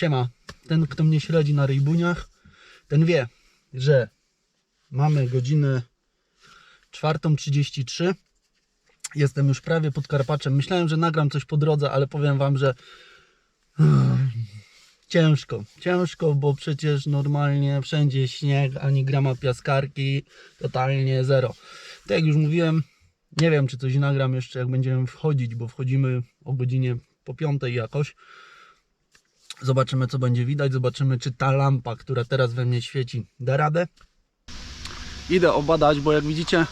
Siema, ten kto mnie śledzi na Rejbuniach, ten wie, że mamy godzinę 4.33. Jestem już prawie pod Karpaczem. Myślałem, że nagram coś po drodze, ale powiem wam, że ciężko. Ciężko, bo przecież normalnie wszędzie śnieg, ani grama piaskarki, totalnie zero. Tak jak już mówiłem, nie wiem czy coś nagram jeszcze jak będziemy wchodzić, bo wchodzimy o godzinie po piątej jakoś. Zobaczymy co będzie widać, zobaczymy czy ta lampa, która teraz we mnie świeci, da radę. Idę obadać, bo jak widzicie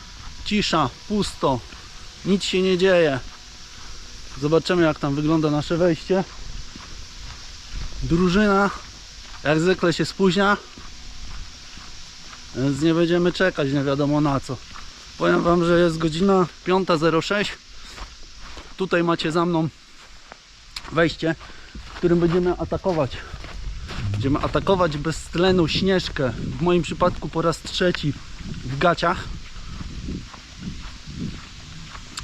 cisza, pusto, nic się nie dzieje. Zobaczymy jak tam wygląda nasze wejście. Drużyna jak zwykle się spóźnia, więc nie będziemy czekać nie wiadomo na co. Powiem wam, że jest godzina 5.06. Tutaj macie za mną wejście, którym będziemy atakować. Będziemy atakować bez tlenu śnieżkę. W moim przypadku po raz trzeci w gaciach.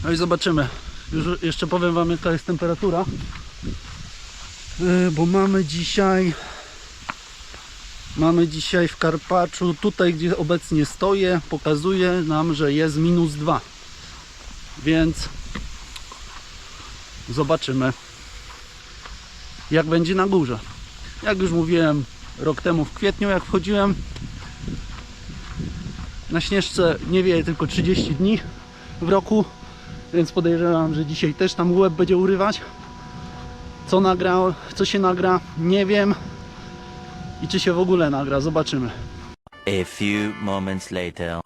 No i zobaczymy. Już jeszcze powiem wam jaka jest temperatura. Yy, Bo mamy dzisiaj Mamy dzisiaj w Karpaczu, tutaj gdzie obecnie stoję, pokazuje nam, że jest minus 2. Więc zobaczymy, jak będzie na górze. Jak już mówiłem rok temu w kwietniu, jak wchodziłem na śnieżce, nie wieje tylko 30 dni w roku, więc podejrzewam, że dzisiaj też tam łeb będzie urywać. Co nagra, co się nagra, nie wiem i czy się w ogóle nagra, zobaczymy. A few moments later.